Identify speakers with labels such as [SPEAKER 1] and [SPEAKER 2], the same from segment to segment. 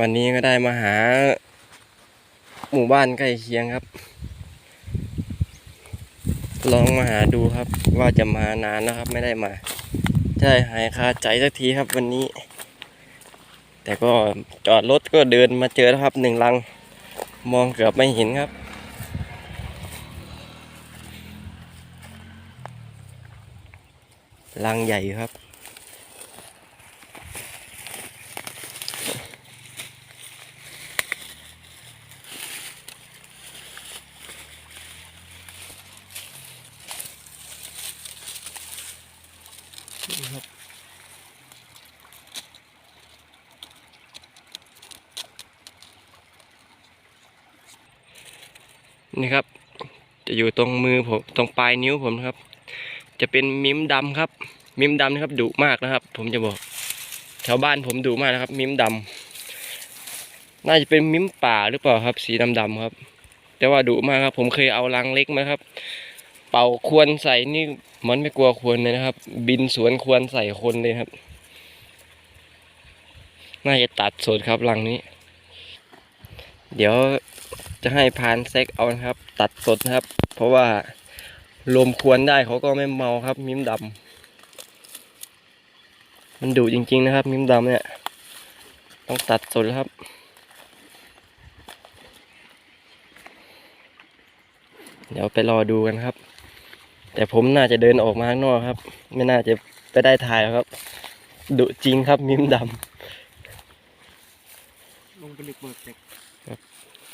[SPEAKER 1] วันนี้ก็ได้มาหา หมู่บ้านใกล้เคียงครับ ลองมาหาดูครับ ว่าจะมานานนะครับ ไม่ได้มาใช่หายคาใจสักทีครับวันนี้ แต่ก็จอดรถก็เดินมาเจอแล้วครับหนึ่งลัง มองเกือบไม่เห็นครับลังใหญ่ครับ นี่ครับ จะอยู่ตรงมือผมตรงปลายนิ้วผมนะครับ จะเป็นมิ้มดำครับ มิ้มดำนะครับดุมากนะครับ ผมจะบอก แถวบ้านผมดุมากนะครับ มิ้มดำน่าจะเป็นมิ้มป่าหรือเปล่าครับ สีดำๆครับ แต่ว่าดุมากครับ ผมเคยเอาลังเล็กมาครับ เป่าควรใส่นี่มันไม่กลัวควรเลยนะครับ บินสวนควรใส่คนเลยครับ น่าจะตัดสดครับลังนี้ เดี๋ยว จะให้พานเซ็กเอานะครับ ตัดสดนะครับ เพราะว่าลมควรได้เขาก็ไม่เมาครับ มิ้มดำมันดุจริงๆนะครับ มิ้มดำเนี่ย ต้องตัดสดครับเดี๋ยวไปรอดูกันครับ แต่ผมน่าจะเดินออกมาข้างนอกครับ ไม่น่าจะไปได้ถ่ายครับดุจริงครับมิ้มดำ
[SPEAKER 2] ลงไปลึกเบิกเด็ก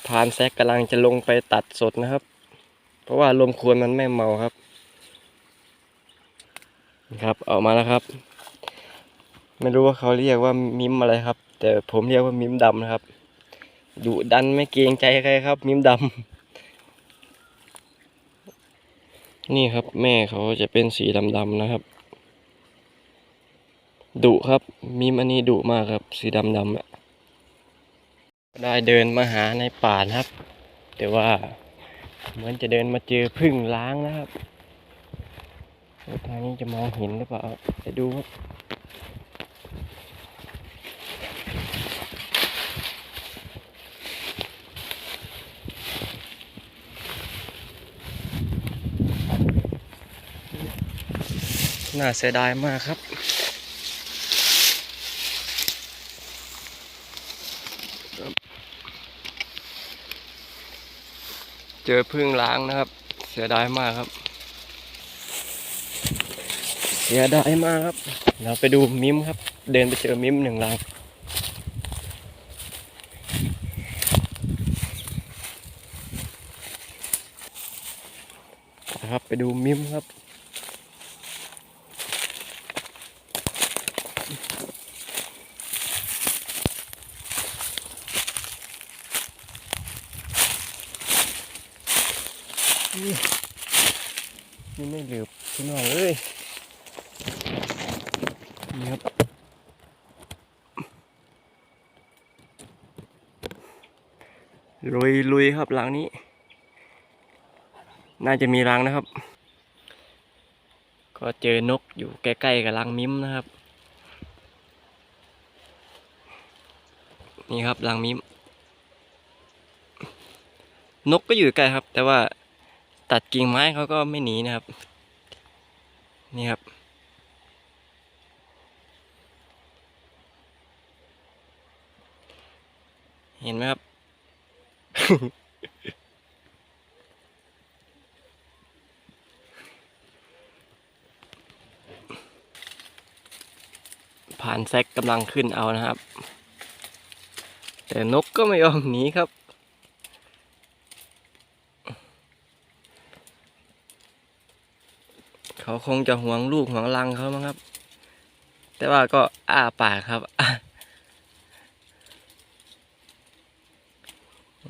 [SPEAKER 1] พานแซกกำลังจะลงไปตัดสดนะครับ เพราะว่าลมควรมันไม่เมาครับครับออกมาแล้วครับ ไม่รู้ว่าเขาเรียกว่ามิมอะไรครับ แต่ผมเรียกว่ามิมดำนะครับดุดันไม่เกรงใจใครครับ มิมดำนี่ครับ แม่เขาจะเป็นสีดำๆนะครับดุครับมิมอันนี้ดุมากครับ สีดำๆอะ ได้เดินมาหาในป่านะครับ แต่ว่าเหมือนจะเดินมาเจอพึ่งล้างนะครับทางนี้จะมองเห็นหรือเปล่าไปดูครับน่าเสียดายมากครับ เจอพึ่งล้างนะครับ เสียดายมากครับ เสียดายมากครับ เราไปดูมิมครับ เดินไปเจอมิมหนึ่งลังนะครับไปดูมิมครับ นี่ไม่เหลือบพี่น้องเอ้ยนี่ครับ ลุยลุยครับหลังนี้ น่าจะมีรังนะครับ ก็เจอนกอยู่ใกล้ๆกับรังมิ้มนะครับ นี่ครับรังมิ้ม นกก็อยู่ใกล้ครับ แต่ว่าตัดกิ่งไม้เขาก็ไม่หนีนะครับ นี่ครับเห็นไหมครับ ผ่านแซกกำลังขึ้นเอานะครับ แต่นกก็ไม่ยอมหนีครับ เขาคงจะห่วงลูกห่วงรังเขามั้งครับ แต่ว่าก็อ้าปากครับ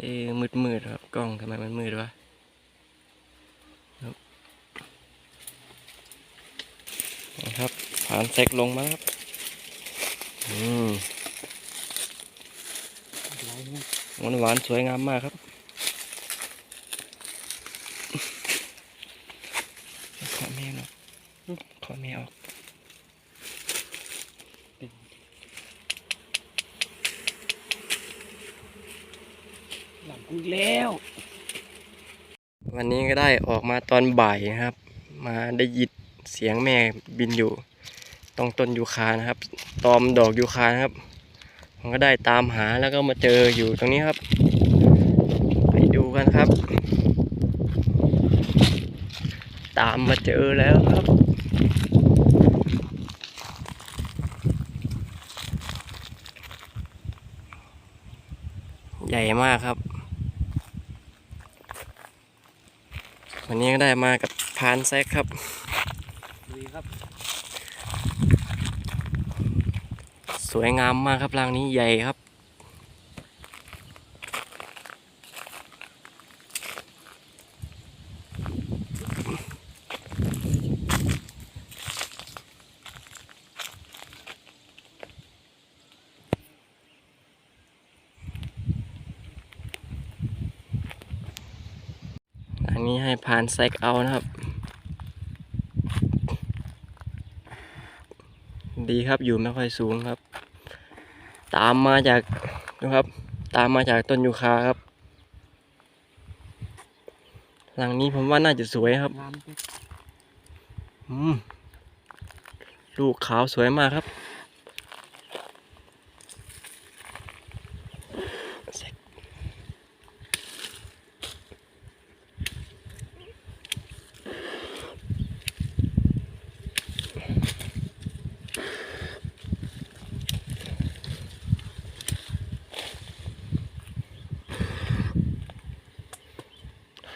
[SPEAKER 1] เอ้มืดมืดๆครับ กล้องทำไมมันมืดวะนะครับผ่านเซ็กลงมาครับอืม
[SPEAKER 2] ห
[SPEAKER 1] วานหวานสวยงามมากครับขอแม่หน่อยขอแม่ออก
[SPEAKER 2] อีกแล้ว
[SPEAKER 1] วันนี้ก็ได้ออกมาตอนบ่ายนะครับ มาได้ยินเสียงแม่บินอยู่ตรงต้นยูคานะครับ ตอมดอกยูคานะครับผมก็ได้ตามหาแล้วก็มาเจออยู่ตรงนี้ครับ ไปดูกันครับ ตามมาเจอแล้วครับใหญ่มากครับ วันนี้ก็ได้มากับพานแซกครับ
[SPEAKER 2] ดีครับ
[SPEAKER 1] สวยงามมากครับรังนี้ใหญ่ครับานแซกเอานะครับ ดีครับอยู่ไม่ค่อยสูงครับ ตามมาจากนะครับ ตามมาจากต้นยูคาครับ หลังนี้ผมว่าน่าจะสวยครับ
[SPEAKER 2] งามจัง
[SPEAKER 1] อืมลูกขาวสวยมากครับ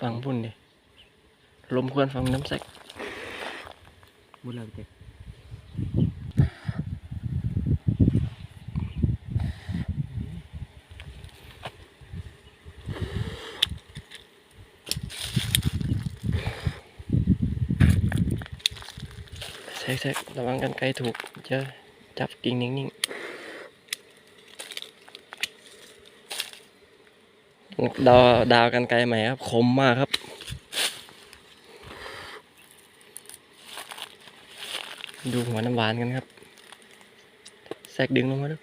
[SPEAKER 1] ฟังพุ่นดิ ลมควรฟังน้ำแสก
[SPEAKER 2] หมดแล้วเจ๊
[SPEAKER 1] แซกแซกระวังกันไกลถูกจะจับกิ่งนิ่งๆดาวดาวกันไกลใหม่ครับคมมากครับดูหัวน้ำหวานกันครับแซกดึงลงมาดู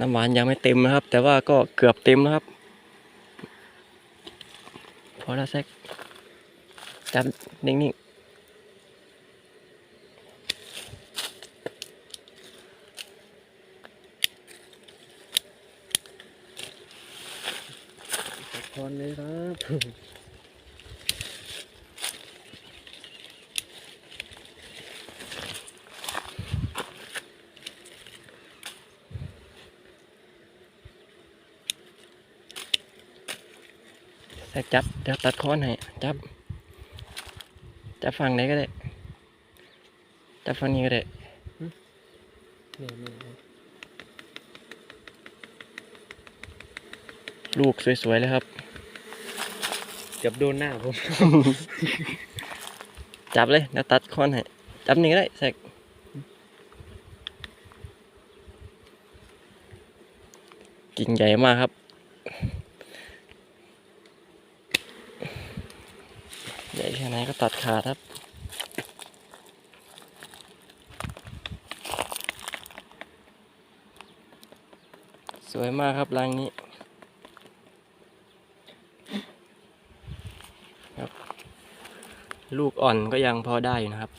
[SPEAKER 1] น้ำหวานยังไม่เต็มนะครับ แต่ว่าก็เกือบเต็มแล้วครับ พอแล้วแซก จับนิ่ง
[SPEAKER 2] ตัดทอนเลยครับ
[SPEAKER 1] ๆแซกจับเดี๋ยวตัดค้อนให้ จับ จับฝั่งไหนก็ได้ จับฝั่งนี้ก็ได้
[SPEAKER 2] เนี่ยเนี่ยเนี่ย
[SPEAKER 1] ลูกสวยๆเลยครับ
[SPEAKER 2] เกือบโดนหน้าผม
[SPEAKER 1] จับเลยเดี๋ยวตัดค้อนให้ จับนี่ก็ได้แซกกิ่งใหญ่มากครับ ใหญ่แค่ไหนก็ตัด ขาดครับสวยมากครับรังนี้ครับ ลูกอ่อนก็ยังพอได้อยู่นะครับ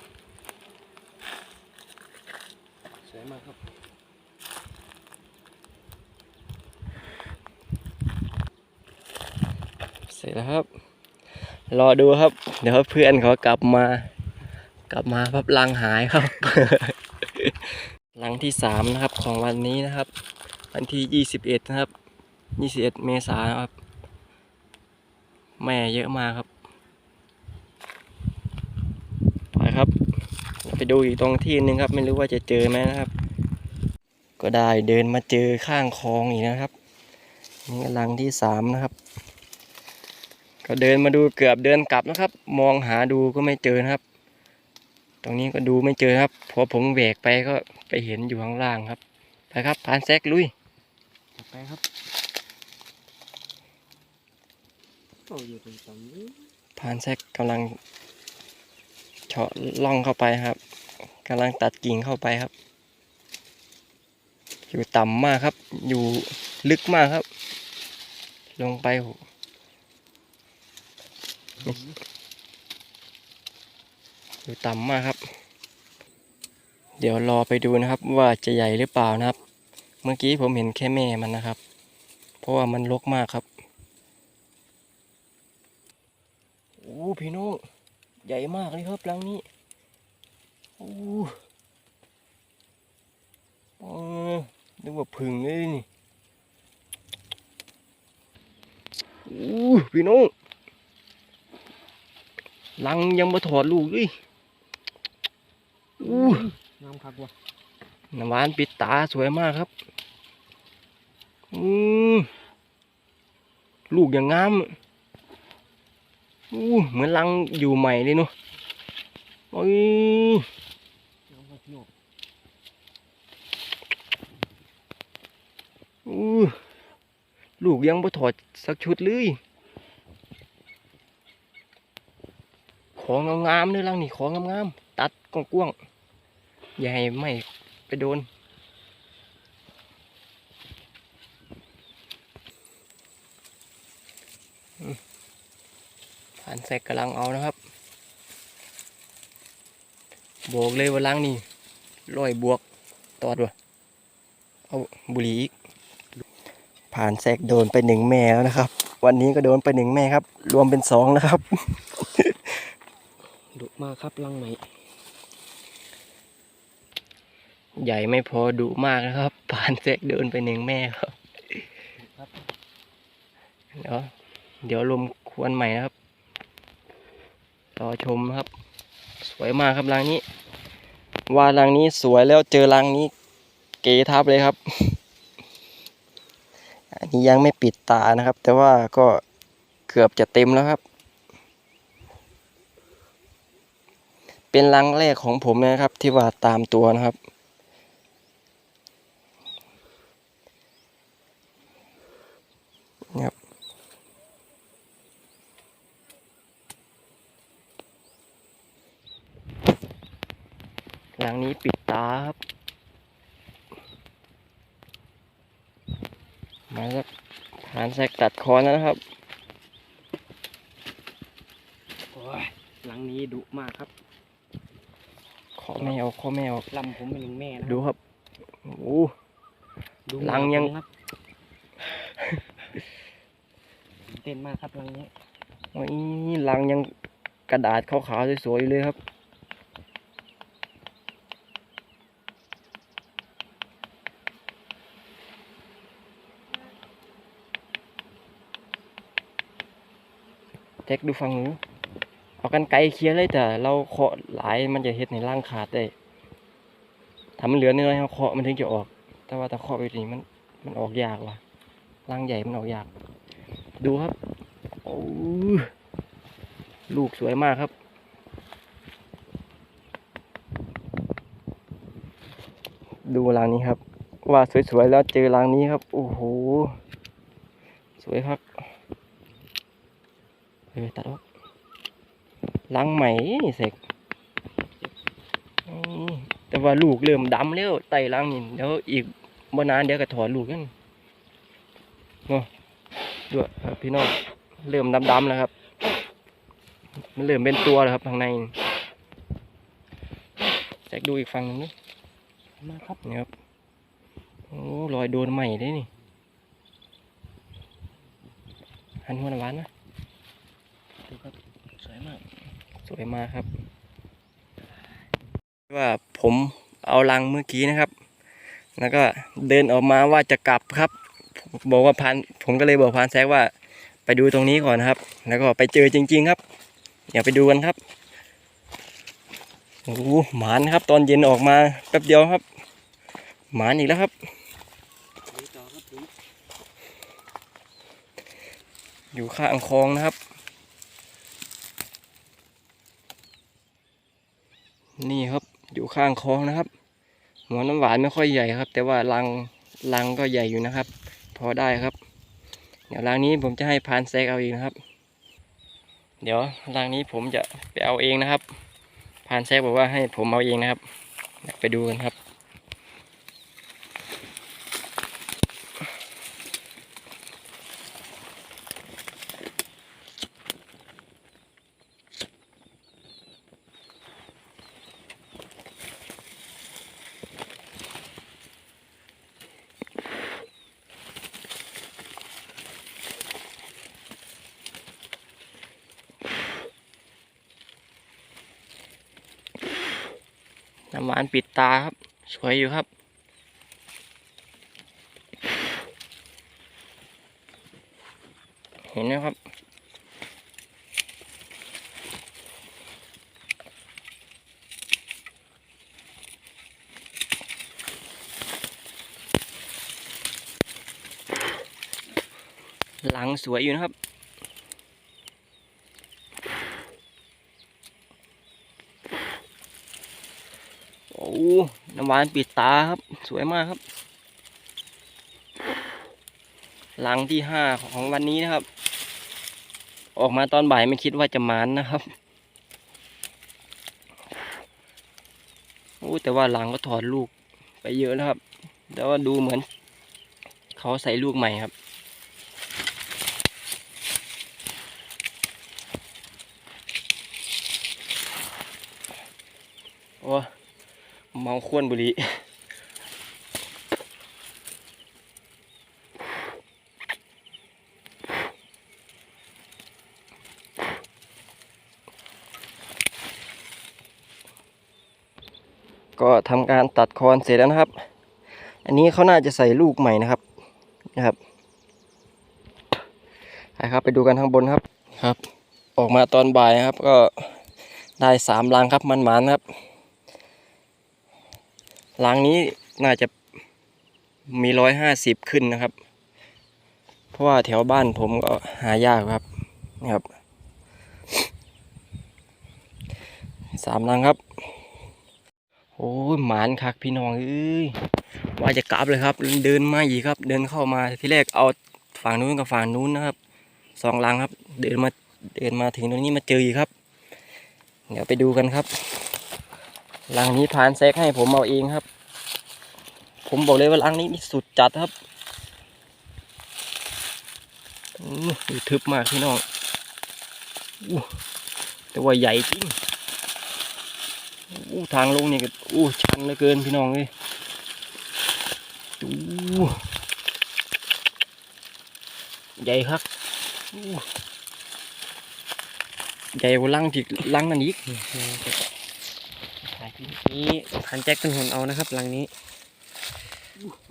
[SPEAKER 2] สวยมากครับ
[SPEAKER 1] เสร็จแล้วครับ รอดูครับ เดี๋ยวเพื่อนเขากลับมา กลับมาพับลังหายครับ ลังที่สามนะครับของวันนี้นะครับ วันที่ยี่สิบเอ็ดนะครับยี่สิบเอ็ดเมษายนครับ แม่เยอะมากครับไปครับ ไปดูอีกตรงที่หนึงครับ ไม่รู้ว่าจะเจอไหมนะครับ ก็ได้เดินมาเจอข้างคลองอีกนะครับ นี่ลังที่สามนะครับ ก็เดินมาดูเกือบเดินกลับนะครับ มองหาดูก็ไม่เจอนะครับ ตรงนี้ก็ดูไม่เจอครับพอผมแหวกไปก็ไปเห็นอยู่ข้างล่างครับไปครับพานแซกลุย
[SPEAKER 2] จัดไปครับโอ้อยู่ตรงตรงนี้
[SPEAKER 1] พานแซกกำลังเฉาะล่องเข้าไปครับกำลังตัดกิ่งเข้าไปครับ อยู่ต่ำมากครับ อยู่ลึกมากครับ ลงไปโห อยู่ต่ำมากครับ เดี๋ยวรอไปดูนะครับ ว่าจะใหญ่หรือเปล่านะครับ เมื่อกี้ผมเห็นแค่แม่มันนะครับ เพราะว่ามันรกมากครับโอ้พี่น้องใหญ่มากเลยครับรังนี้โอ้เออนึกว่าพึ่งเลยนี่โอ้พี่น้อง รังยังมาถอดลูกเลยอู้
[SPEAKER 2] น้ำคักว่ะ
[SPEAKER 1] น้ำหวานปิดตาสวยมากครับอืมลูกอย่างงามอะอู้เหมือนรังอยู่ใหม่เลยเนาะโอ้ย
[SPEAKER 2] น้ำคักโยก
[SPEAKER 1] อู้ลูกยังบ่ถอดสักชุดเลย ของงามๆเลยรังนี่ของงามๆตัดกว้างๆให้ไม่ไปโดนผ่านแสกกำลังเอานะครับบวกเลยว่าล้างนี่ร้อยบวกตอดวะเอาบุหรี่อีกผ่านแสกโดนไปหนึ่งแม่แล้วนะครับ วันนี้ก็โดนไปหนึ่งแม่ครับ รวมเป็นสองนะครับ
[SPEAKER 2] มาครับรังใหม่
[SPEAKER 1] ใหญ่ไม่พอดุมากนะครับผ่านแสกโดนไปหนึ่งแม่ครับ
[SPEAKER 2] ครับ
[SPEAKER 1] เดี๋ยวเดี๋ยวลมควรใหม่นะครับ รอชมครับ สวยมากครับรังนี้ ว่ารังนี้สวยแล้วเจอรังนี้ เกทับเลยครับ อันนี้ยังไม่ปิดตานะครับ แต่ว่าก็เกือบจะเต็มแล้วครับ เป็นรังแรกของผมนะครับ ที่ว่าตามตัวนะครับ ครับ หลังนี้ปิดตาครับ มาสักผ่านแสกตัดคอแล้วนะครับ
[SPEAKER 2] โอ้ยรังนี้ดุมากครับ
[SPEAKER 1] ข อไม่เอาขอไม่เอา
[SPEAKER 2] ลำผมเป็นหนึ่งแม่นะ
[SPEAKER 1] ดูครับโอ้
[SPEAKER 2] ดู
[SPEAKER 1] รังยัง
[SPEAKER 2] ครับตื่นเต้นมากครับรังนี้
[SPEAKER 1] ยลังยังกระดาษขาวๆสวยๆอยู่เลยครับแจ็คดูฟังหนูเอากันไกลเคลียร์เลยแต่เราเคาะหลายมันจะเฮ็ดในร่างขาดได้ ถ้ามันเหลือน้อยเราเคาะมันถึงจะออก แต่ว่าถ้าเคาะไปนี่มันมันออกยากว่ะร่างใหญ่มันออกยาก ดูครับโอ้ยลูกสวยมากครับ ดูรังนี้ครับ ว่าสวยๆแล้วเจอรังนี้ครับ โอ้โห สวยครับเออตัดออกรังใหม่นี่เสกอ แต่ว่าลูกเริ่มดำแล้วไต่รังนี่เดี๋ยวอีกบ่นานเดี๋ยวก็ถอดลูกกันเนาะด้วยครับพี่น้องเริ่มดำๆแล้วครับ มันเริ่มเป็นตัวแล้วครับข้างในแจกดูอีกฝั่งหนึงนี่
[SPEAKER 2] มาครับเนี่
[SPEAKER 1] ยครับโอ้รอยโดนใหม่ได้นี่หันหัวน้ำหวานนะ
[SPEAKER 2] ดูครับสวยมาก
[SPEAKER 1] สวยมากครับว่า ผมเอาลังเมื่อกี้นะครับ แล้วก็เดินออกมาว่าจะกลับครับ บอกว่าพันผมก็เลยบอกพานแซกว่า ไปดูตรงนี้ก่อนนครับ แล้วก็ไปเจอจริง ๆครับเดี๋ยวไปดูกันครับโอ้โหหมานครับ ตอนเย็นออกมาแป๊บเดียวครับ หมานอีกแล้วครับ
[SPEAKER 2] อ
[SPEAKER 1] ยู่ข้างคลองนะครับ นี่ครับ อยู่ข้างคลองนะครับ หัวน้ำหวานไม่ค่อยใหญ่ครับ แต่ว่ารังรังก็ใหญ่อยู่นะครับ พอได้ครับ เดี๋ยวรังนี้ผมจะให้พานแซกเอาเองนะครับ เดี๋ยวรังนี้ผมจะไปเอาเองนะครับ พานแซกบอกว่าให้ผมเอาเองนะครับไปดูกันครับ ปิดตาครับ สวยอยู่ครับ เห็นไหมครับหลังสวยอยู่นะครับ น้ำหวานปิดตาครับ สวยมากครับ หลังที่ห้าของวันนี้นะครับ ออกมาตอนบ่ายไม่คิดว่าจะมานนะครับโอ้แต่ว่าหลังก็ถอดลูกไปเยอะแล้วครับ แต่ว่าดูเหมือน เขาใส่ลูกใหม่ครับ โอ้ เมาควนบุหรีก็ทำการตัดคอนเสร็จแล้วนะครับ อันนี้เขาน่าจะใส่ลูกใหม่นะครับ นะครับไปครับไปดูกันข้างบนครับ ครับ ออกมาตอนบ่ายนะครับ ก็ได้สามลังครับมันหมานครับ หลังนี้น่าจะมีร้อยห้าสิบขึ้นนะครับ เพราะว่าแถวบ้านผมก็หายากครับนี่ครับสามลังครับ โอ้ยหมานคักพี่น้องเอ้ยว่าจะกลับเลยครับ เดินมาอีกครับ เดินเข้ามาที่แรกเอาฝั่งนู้นกับฝั่งนู้นนะครับสองลังครับ เดินมาเดินมาถึงตรงนี้มาเจออีกครับ เดี๋ยวไปดูกันครับ ลังนี้พานแซกให้ผมเอาเองครับ ผมบอกเลยว่าลังนี้นี่สุดจัดครับอู้ทึบมากพี่น้องอู้แต่ว่าใหญ่จริงอู้ทางลงนี่ก็อู้ชันเหลือเกินพี่น้องเลยอู้ใหญ่ครับอู้ใหญ่กว่าลังที่ลังนั่นอีก
[SPEAKER 2] นี้พันแจ็คเป็นคนเอานะครับหลังนี้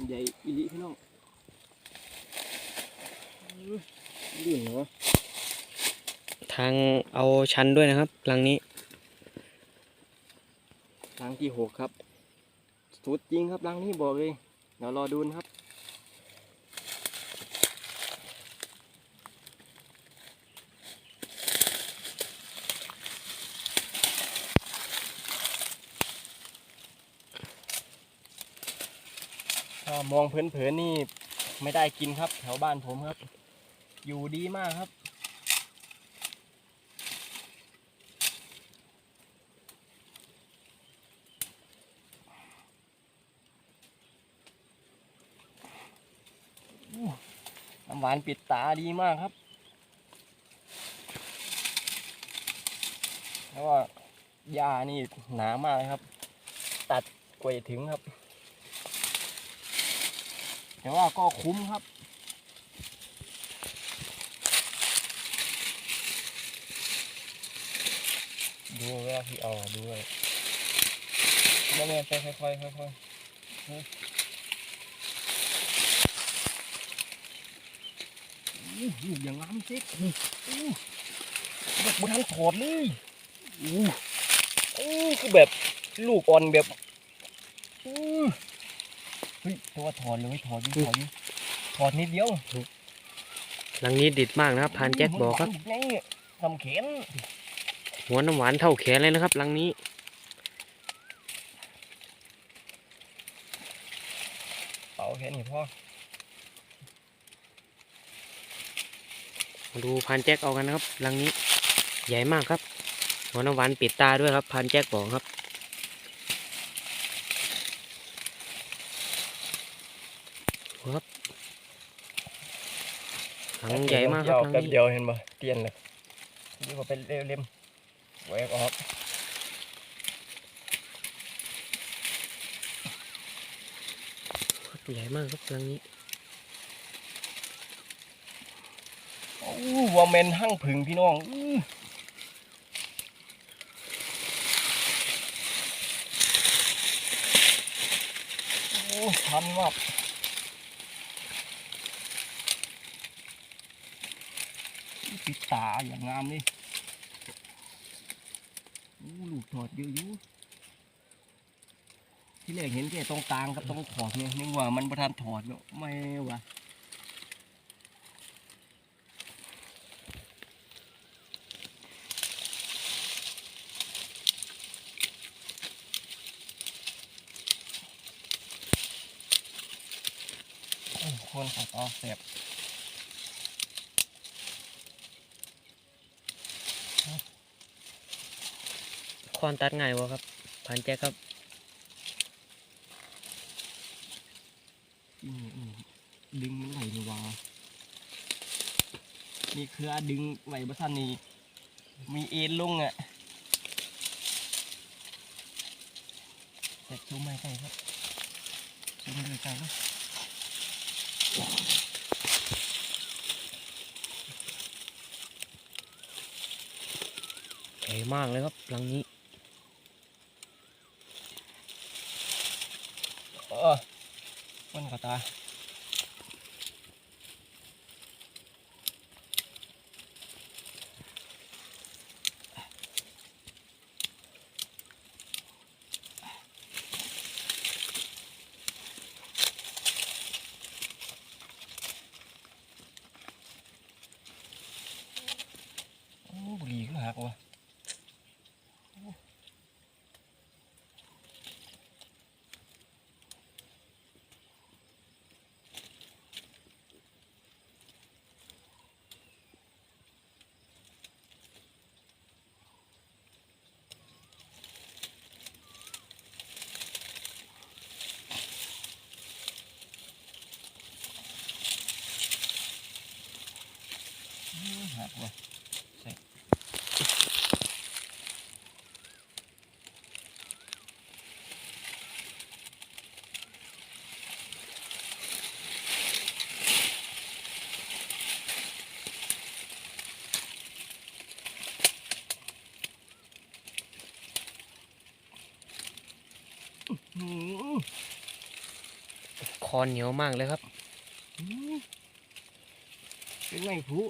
[SPEAKER 1] ใหญ่อีหลิพี่น้องลื่นเหรอ
[SPEAKER 2] ทางเอาชั้นด้วยนะครับหลังนี้
[SPEAKER 1] รังที่หกครับ สุดจริงครับรังนี้บอกเลย เดี๋ยวรอดูนะครับ ถ้ามองเผินๆนี่ไม่ได้กินครับ แถวบ้านผมครับ อยู่ดีมากครับ น้ำหวานปิดตาดีมากครับ แล้วก็หญ้านี่หนามากเลยครับ ตัดกว่าจะถึงครับ แต่ว่าก็คุ้มครับ ดูเวลาที่เอาดูเลยแม่แม่ไปค่อยๆค่อยๆอู้หูอย่างงามเจ๊กอู้แบบบุทันถอดเลยอู้อู้คือแบบลูกอ่อนแบบอู้ ฮ้ยแต่ว่าถอดเลยถอดอยู่ถอดอยู่ถอดนิดเดียว
[SPEAKER 2] หลังนี้ดิดมากนะครับพันแจ็คบอกครับ
[SPEAKER 1] นี่ทำเข็น
[SPEAKER 2] หัวน้ำหวานเท่าแขนเลยนะครับหลังนี้
[SPEAKER 1] เป่าแค่นี้พ่อ
[SPEAKER 2] มาดูพันแจ็คเอากันนะครับหลังนี้ ใหญ่มากครับ หัวน้ำหวานปิดตาด้วยครับพันแจ็คบอกครับ ครับหลังใหญ่มากครับหลัง
[SPEAKER 1] แป๊บ
[SPEAKER 2] นี้
[SPEAKER 1] เดียวเห็นบ่เตียนเลยนี่ก็เป็นเล่มๆแหวกออก
[SPEAKER 2] ครับใหญ่มากครับหลังนี้
[SPEAKER 1] อู้วอมเมนหั่งผึ่งพี่น้องอู้ทันมากปิด ตาอย่างงามนี่โอ้ลูกถอดเยอะอยู่ที่แรกเห็นแค่ตรงกลางกับตรงขอบเนี่ยนึกว่ามันประทานถอดเนาะไม่วะโอ้คนขัดออกเสียบ
[SPEAKER 2] คอนตัดง่ายวะครับพันแจ็คครับ
[SPEAKER 1] อืมอืมดึงมันไหวนี่วะมีเครือดึงไหวบัทันนี่มีเอ็นลงอะแตกชูไม่ใกล้ครับชูไม่เลยไกลเนาะ
[SPEAKER 2] ใหญ่มากเลยครับหลังนี้
[SPEAKER 1] เออ มันกระตาโอ้บุหรี่ก็หักว่ะ หักว่ะใส่อื้อหือ
[SPEAKER 2] คอนเหนียวมากเลยครับ
[SPEAKER 1] อื้อเป็นไงผู้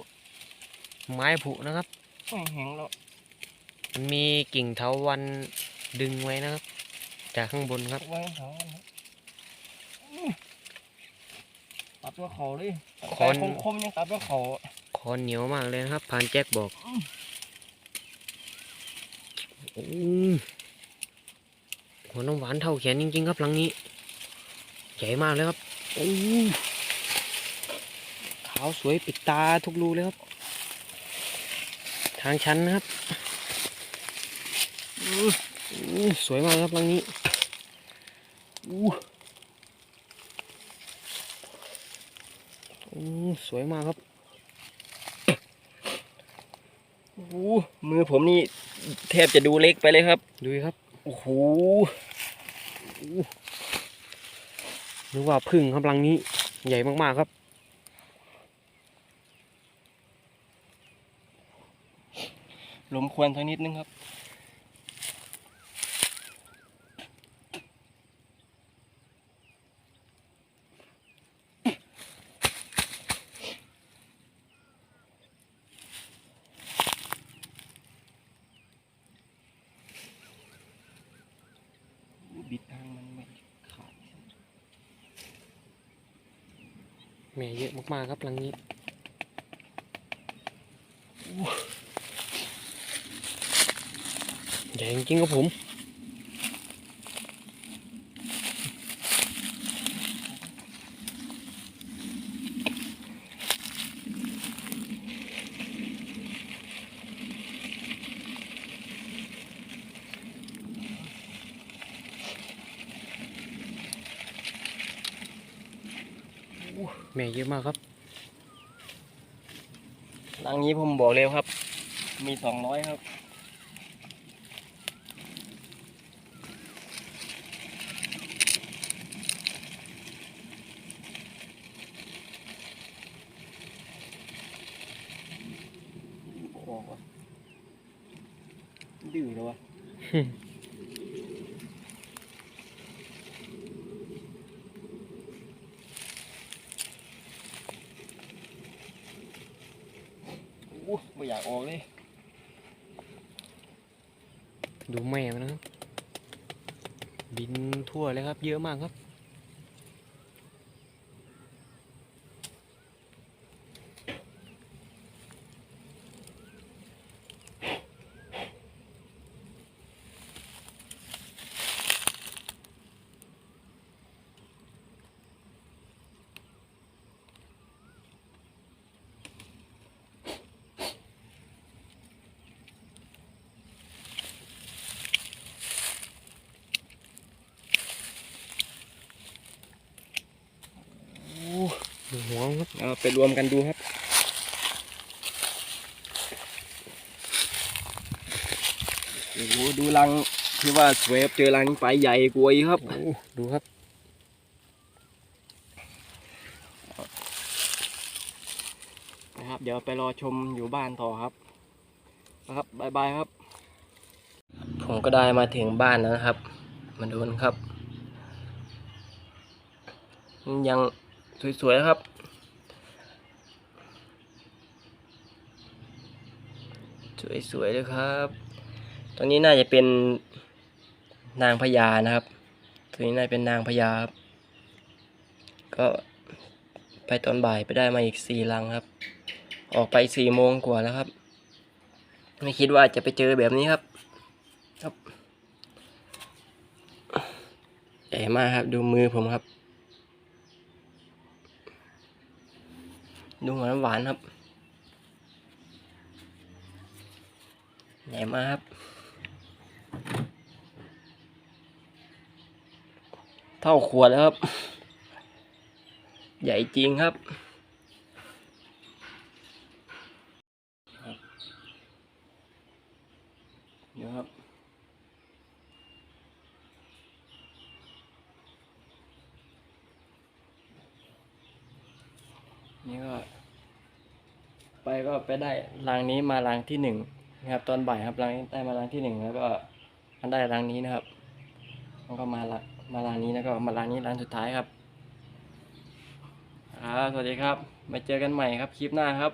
[SPEAKER 2] ไม้ผุนะครับ
[SPEAKER 1] ไม่แห้งแล้ว
[SPEAKER 2] มันมีกิ่งเถาวันดึงไว้นะครับ จากข้างบนครับ
[SPEAKER 1] ไว้เถาวันครับอื้อตัดตัวเขาเลย
[SPEAKER 2] คอน
[SPEAKER 1] แต่คมๆยังตัดตัวเขา
[SPEAKER 2] คอนเหนียวมากเลยนะครับพันแจ็คบอกโอ้หัวน้ำหวานเท่าแขนจริงๆครับหลังนี้ใหญ่มากเลยครับโอ้ขาวสวยปิดตาทุกรูเลยครับทางชันนะครับ
[SPEAKER 1] อื้อ
[SPEAKER 2] อู้สวยมากครับหลังนี้อู้อู้สวยมากครับ
[SPEAKER 1] โอ้โหมือผมนี่แทบจะดูเล็กไปเลยครับ
[SPEAKER 2] ดูดิครับ
[SPEAKER 1] โอ้โห
[SPEAKER 2] นึกว่าพึ่งครับหลังนี้ ใหญ่มากๆครับ
[SPEAKER 1] ลมควนสักนิดนึงครับ บิดทางมันไม่ขาด
[SPEAKER 2] แม่เยอะมากๆครับหลังนี้ ใหญ่จริงครับผมแม่เยอะมากครับ
[SPEAKER 1] หลังนี้ผมบอกเลยครับ มีสองร้อยครับ ออกวะดื้อแล้ววะ
[SPEAKER 2] หึ
[SPEAKER 1] อู้ไม่อยากออกเลย
[SPEAKER 2] ดูแมวนะครับ บินทั่วเลยครับ เยอะมากครับ รับ
[SPEAKER 1] เอาไปรวมกันดูครับโอ้โหดูรังที่ว่าสวยครับเจอรังไปใหญ่กว่าอีกครับ
[SPEAKER 2] โอ้ดูครับ
[SPEAKER 1] นะครับ เดี๋ยวไปรอชมอยู่บ้านต่อครับ นะครับบายบายครับ ผมก็ได้มาถึงบ้านแล้วนะครับ มาดูนะครับ ยังสวยๆนะครับ สวยๆเลยครับ ตรงนี้น่าจะเป็นนางพญานะครับ ตัวนี้น่าจะเป็นนางพญาครับ ก็ไปตอนบ่ายไปได้มาอีกสี่ลังครับ ออกไปสี่โมงกว่าแล้วครับ ไม่คิดว่าจะไปเจอแบบนี้ครับ ครับใหญ่มากครับ ดูมือผมครับ ดูหวานหวานๆครับ ใหญ่มาครับ เท่าขวดแล้วครับ ใหญ่จริงครับ เดี๋ยวครับนี่ก็ ไปก็ไปได้รางนี้มารังที่หนึ่ง นะครับตอนบ่ายครับรางนี้ได้มารังที่หนึ่งแล้วก็มันได้รังนี้นะครับมันก็มาละมารังนี้แล้วก็มารังนี้รังสุดท้ายครับครับสวัสดีครับมาเจอกันใหม่ครับคลิปหน้าครับ